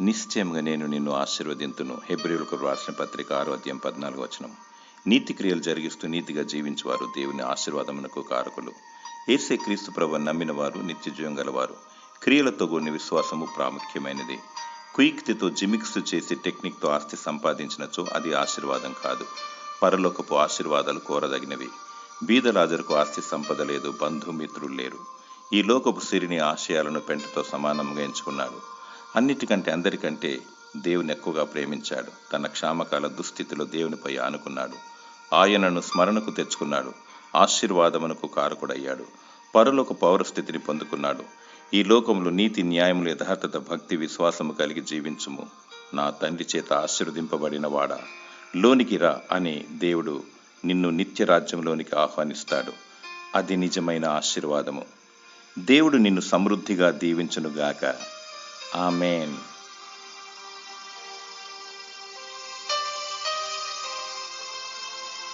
నిశ్చయంగా నేను నిన్ను ఆశీర్వదింతును. హెబ్రిలకు రాసిన పత్రిక ఆరో అధ్యాయం పద్నాలుగు వచనం. నీతి క్రియలు జరిగిస్తూ నీతిగా జీవించువారు దేవుని ఆశీర్వాదమునకు కారకులు. ఏసే క్రీస్తు ప్రభు నమ్మిన వారు నిత్య జీవం గలవారు. క్రియలతో కూడిన విశ్వాసము ప్రాముఖ్యమైనది. కుయుక్తితో జిమిక్స్ చేసి టెక్నిక్తో ఆస్తి సంపాదించినచో అది ఆశీర్వాదం కాదు. పరలోకపు ఆశీర్వాదాలు కోరదగినవి. బీదలాజరుకు ఆస్తి సంపద లేదు బంధుమిత్రులు లేరు. ఈ లోకపు సిరిని ఆశయాలను పెంటతో సమానంగా ఎంచుకున్నాడు. అన్నిటికంటే అందరికంటే దేవుని ఎక్కువగా ప్రేమించాడు. తన క్షామకాల దుస్థితిలో దేవునిపై ఆనుకున్నాడు. ఆయనను స్మరణకు తెచ్చుకున్నాడు. ఆశీర్వాదమునకు కారకుడయ్యాడు. పరులకు పౌరస్థితిని పొందుకున్నాడు. ఈ లోకంలో నీతి న్యాయములు యథార్థత భక్తి విశ్వాసము కలిగి జీవించుము. నా తండ్రి చేత ఆశీర్వదింపబడిన వాడా? లోనికి రా అని దేవుడు నిన్ను నిత్య రాజ్యంలోనికి ఆహ్వానిస్తాడు. అది నిజమైన ఆశీర్వాదము. దేవుడు నిన్ను సమృద్ధిగా దీవించునుగాక. Amen.